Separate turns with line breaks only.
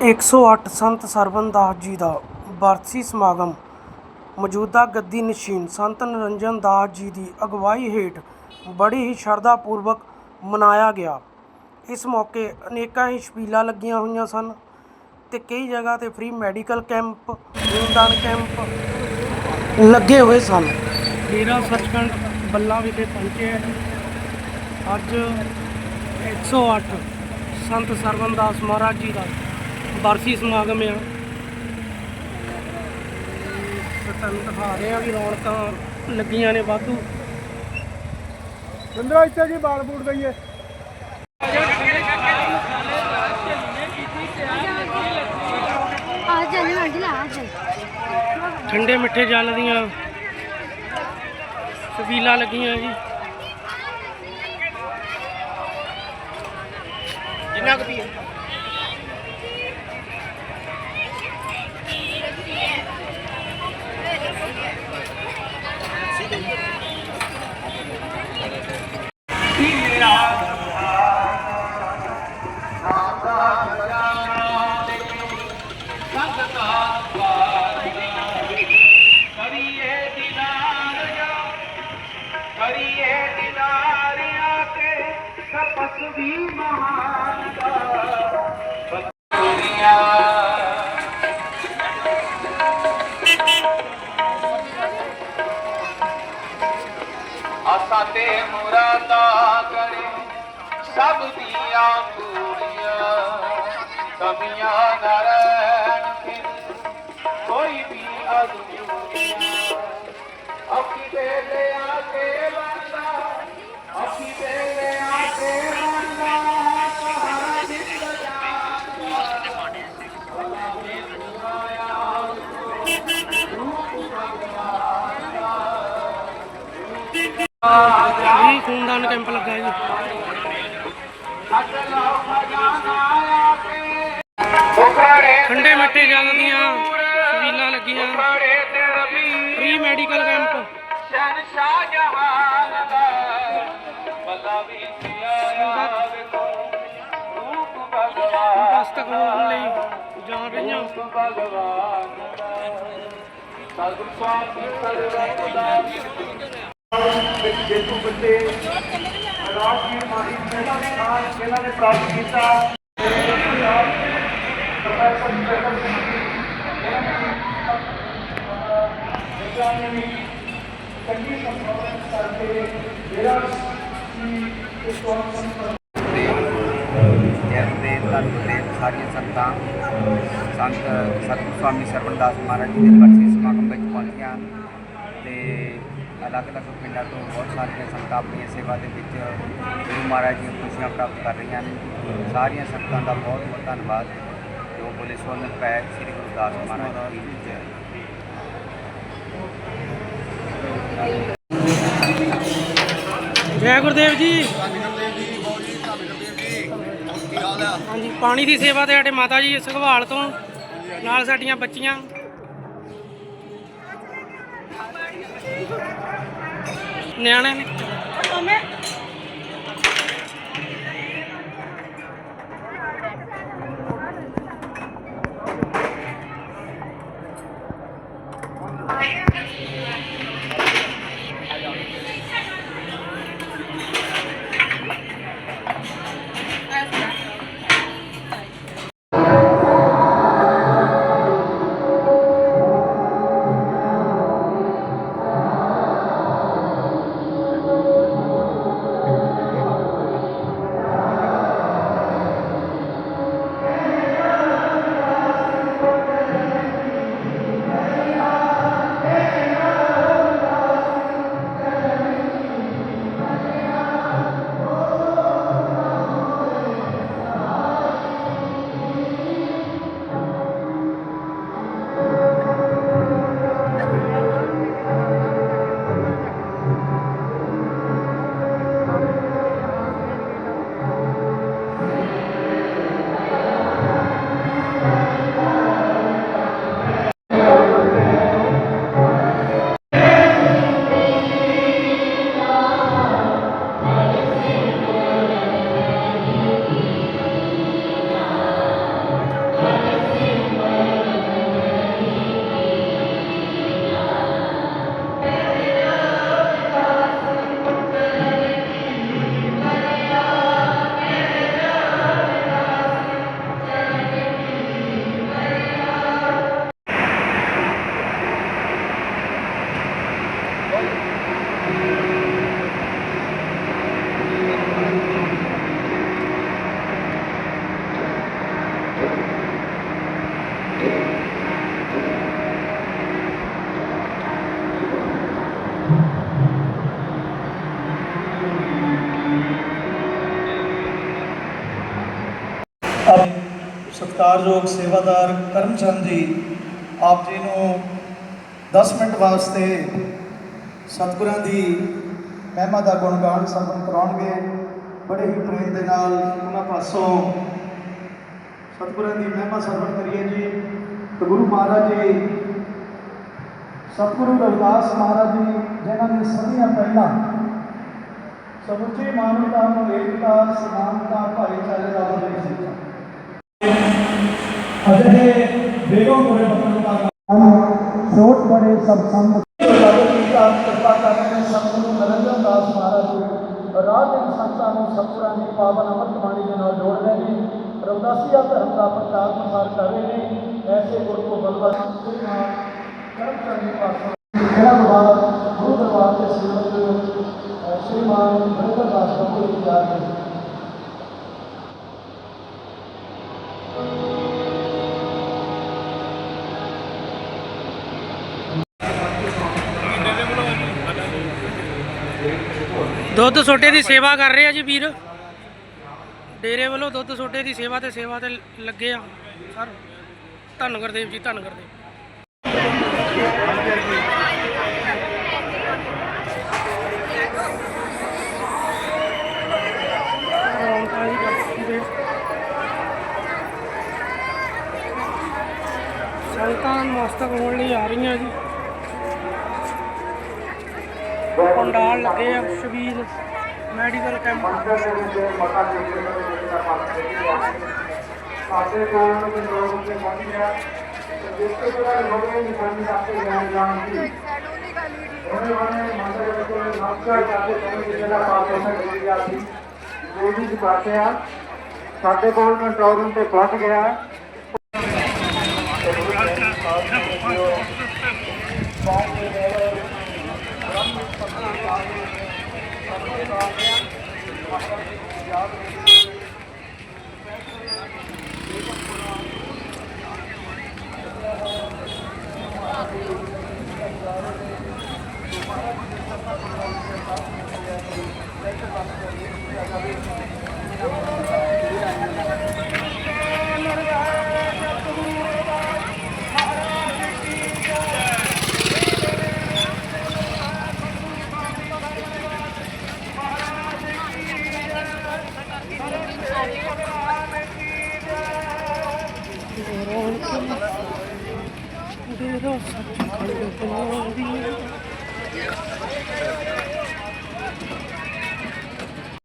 108 ਸੰਤ ਸਰਵਨਦਾਸ ਜੀ ਦਾ ਬਰਸੀ ਸਮਾਗਮ। ਮੌਜੂਦਾ ਗੱਦੀ ਨਸ਼ੀਨ ਸੰਤ ਨਿਰੰਜਨ ਦਾਸ ਜੀ ਦੀ ਅਗਵਾਈ ਹੇਠ ਬੜੀ ਹੀ ਸ਼ਰਧਾ ਪੂਰਵਕ ਮਨਾਇਆ ਗਿਆ। ਇਸ ਮੌਕੇ ਅਨੇਕਾਂ ਹੀ ਛਬੀਲਾਂ ਲੱਗੀਆਂ ਹੋਈਆਂ ਸਨ ਤੇ ਕਈ ਜਗ੍ਹਾ ਤੇ ਫ੍ਰੀ ਮੈਡੀਕਲ ਕੈਂਪ ਖੂਨਦਾਨ ਕੈਂਪ ਲੱਗੇ ਹੋਏ ਸਨ। ਡੇਰਾ ਸੱਚਖੰਡ ਬੱਲਾ ਵਿਖੇ ਪਹੁੰਚੇ ਹਾਂ। ਅੱਜ 108 ਸੰਤ ਸਰਵਨਦਾਸ ਮਹਾਰਾਜ ਜੀ ਦਾ ਬਰਸੀ ਸਮਾਗਮ ਆ। ਤੁਹਾਨੂੰ ਦਿਖਾ ਰਹੇ ਆ ਵੀ ਰੌਣਕਾਂ ਲੱਗੀਆਂ ਨੇ ਵਾਧੂ।
ਚੰਦਰਾ ਇੱਥੇ ਕੀ ਬਾਲ ਬੂਟ ਦਈਏ
ਆ ਲਾ ਜਾ।
ਠੰਡੇ ਮਿੱਠੇ ਜਲ ਦੀਆਂ ਛਬੀਲਾਂ ਲੱਗੀਆਂ ਜੀ।
ਜਿੰਨਾ ਕੁ ਪੀਏ
ਤੇ ਮੁਰਾਦਾ ਕਰੇ। ਸਭ ਦੀਆਂ ਪੂਰੀਆਂ ਕਮੀਆਂ ਨਾ ਵੀ
ਖੂਨਦਾਨ ਕੈਂਪ ਲੱਗਾ ਜੀ। ਠੰਡੇ ਮਿੱਠੇ ਜਲ ਦੀਆਂ ਛਬੀਲਾਂ ਲੱਗੀਆਂ।
ਬੜੇ
ਫ੍ਰੀ ਮੈਡੀਕਲ ਕੈਂਪ
ਸ਼ਹਿਨशाह
ਦਸਤਕ ਹੋਣ ਲਈ ਜਾ ਰਹੀਆਂ।
ਭਗਵਾਨ ਦਾ ਸਤਿਗੁਰ ਸਵਾਮੀ ਜੇਤੂ ਬੱਚੇ ਰਾਜ ਦੀ ਮਾਰੀ ਪਹਿਲਾ ਸਥਾਨ ਇਹਨਾਂ ਨੇ ਪ੍ਰਾਪਤ ਕੀਤਾ ਪ੍ਰੋਫੈਸਰ ਪ੍ਰੇਮ ਸਿੰਘ ਜੀ ਇਹਨਾਂ ਨੇ ਬੱਚਿਆਂ ਨੇ ਵੀ ਚੰਗੀ ਪਰਫਾਰਮੈਂਸ ਕਰਕੇ ਜਿਹੜਾ ਸੀ ਇਸ ਤੋਂ
ਦੇ ਤਨ ਦੇ ਸਾਰੀਆਂ ਸੰਗਤਾਂ ਸੰਤ ਸਤਿਗੁਰੂ ਸਵਾਮੀ ਸਰਵਣਦਾਸ ਮਹਾਰਾਜ ਜੀ ਦੇ ਬਰਸੀ ਸਮਾਗਮ ਵਿੱਚ ਪਹੁੰਚੀਆਂ ਹਨ ਤੇ ਅਲੱਗ-ਅਲੱਗ ਪਿੰਡਾਂ ਤੋਂ ਬਹੁਤ ਸਾਰੀਆਂ ਸੰਗਤਾਂ ਆਪਣੀ ਸੇਵਾ ਦੇ ਵਿੱਚ ਗੁਰੂ ਮਹਾਰਾਜ ਦੀਆਂ ਖੁਸ਼ੀਆਂ ਪ੍ਰਾਪਤ ਕਰ ਰਹੀਆਂ ਨੇ। ਸਾਰੀਆਂ ਸੰਗਤਾਂ ਦਾ ਬਹੁਤ ਬਹੁਤ ਧੰਨਵਾਦ। ਜੋ ਬੋਲੇ ਸੋਨਲ ਪੈ ਸ੍ਰੀ ਗੁਰੂ ਦਾਸ ਮਹਾਰਾਜ ਜੀ ਦੀ ਜੈ।
ਜੈ ਗੁਰਦੇਵ ਜੀ। ਹਾਂਜੀ ਪਾਣੀ ਦੀ ਸੇਵਾ ਤੇ ਸਾਡੇ ਮਾਤਾ ਜੀ ਸੰਘਵਾਲ ਤੋਂ ਨਾਲ ਸਾਡੀਆਂ ਬੱਚੀਆਂ। ਨਿਆਣੇ ਨੇ
ਸਤਿਕਾਰਯੋਗ ਸੇਵਾਦਾਰ ਕਰਮਚੰਦ ਜੀ, ਆਪ ਜੀ ਨੂੰ 10 ਮਿੰਟ ਵਾਸਤੇ ਸਤਿਗੁਰਾਂ ਦੀ ਮਹਿਮਾ ਦਾ ਗੁਣਗਾਨ ਸਰਵਣ ਕਰਾਉਣਗੇ। ਬੜੇ ਹੀ ਪ੍ਰੇਮ ਦੇ ਨਾਲ ਉਹਨਾਂ ਪਾਸੋਂ ਸਤਿਗੁਰਾਂ ਦੀ ਮਹਿਮਾ ਸਰਵਣ ਕਰੀਏ ਜੀ। ਤੇ ਗੁਰੂ ਮਹਾਰਾਜ ਜੀ, ਸਤਿਗੁਰੂ ਰਵਿਦਾਸ ਮਹਾਰਾਜ ਜੀ, ਜਿਨ੍ਹਾਂ ਨੇ ਸਦੀਆਂ ਪਹਿਲਾਂ ਸਮੁੱਚੀ ਮਾਨਵਤਾ ਨੂੰ ਏਕਤਾ ਸੋਟ ਬੜੇ ਸਭ ਸੰਗ ਕਿਰਪਾ ਕਰਨ ਸਤਿਗੁਰੂ ਨਰਿੰਦਰ ਦਾਸ ਮਹਾਰਾਜ ਜੀ ਰਾਜ ਦੇ ਸੰਤਾਂ ਨੂੰ ਸਤਿਗੁਰਾਂ ਦੀ ਪਾਵਨ ਅੰਮ੍ਰਿਤ ਬਾਣੀ ਦੇ ਨਾਲ ਜੋੜ ਰਹੇ ਨੇ ਰਵਦਾਸੀਆ ਧਰਮ ਦਾ ਪ੍ਰਚਾਰ ਪ੍ਰਸਾਰ ਕਰ ਰਹੇ ਨੇ ਐਸੇ ਗੁਰੂ ਕੋ ਬਲਵਤ ਕਰਮ ਕਰਨ ਪਾਸੋਂ ਜਿਹੜਾ ਬਾਬਾ ਗੁਰੂ ਦਰਬਾਰ ਦੇ ਸੇਵਕ ਸ਼੍ਰੀਮਾਨ ਨਰਿੰਦਰ ਦਾਸ ਬਾਬੂ ਜੀ ਜਾ ਰਹੇ
ਦੁੱਧ ਸੋਟੇ ਦੀ ਸੇਵਾ ਕਰ ਰਹੇ ਆ ਜੀ ਵੀਰ। ਡੇਰੇ ਵੱਲੋਂ ਦੁੱਧ ਸੋਟੇ ਦੀ ਸੇਵਾ ਤੇ ਸੇਵਾ ਤੇ ਲੱਗੇ ਆ। ਸਰ, ਧੰਨ ਗੁਰਦੇਵ ਜੀ, ਧੰਨ ਗੁਰਦੇਵ। ਸੰਤਾਂ ਮਸਤਕ ਹੋਣ ਲਈ ਆ ਰਹੀਆਂ ਜੀ। ਪੰਡਾਲ ਲੱਗੇ ਆ ਸ਼ਬੀਰ ਮੈਡੀਕਲ ਕੈਂਪ।
ਸਾਡੇ ਕੋਲ ਦੇ ਲੋਕ ਦੇ ਬਣ ਗਿਆ ਜਿਸ ਤੋਂ ਬਾਅਦ ਲੋਕਾਂ ਦੀ ਸਾਡੀ ਆਪੇ ਜਾਣ ਜਾਣ ਦੀ ਉਹਨੇ ਉਹਨੇ ਮਾਤਾ ਕੋਲ ਨਮਸਕਾਰ ਕਰਦੇ ਸਮੇਂ ਜਿਹੜਾ ਪਾਸ ਹੋਣਾ ਕਰੀ ਗਿਆ ਸੀ ਜੋ ਵੀ ਬਾਤੇ ਆ ਸਾਡੇ ਕੋਲ ਕੰਟਰੋਲ ਰੂਮ ਤੇ ਪਹੁੰਚ ਗਿਆ।
ਡੇਰਾ ਸੱਚ ਖੰਡ ਤੇ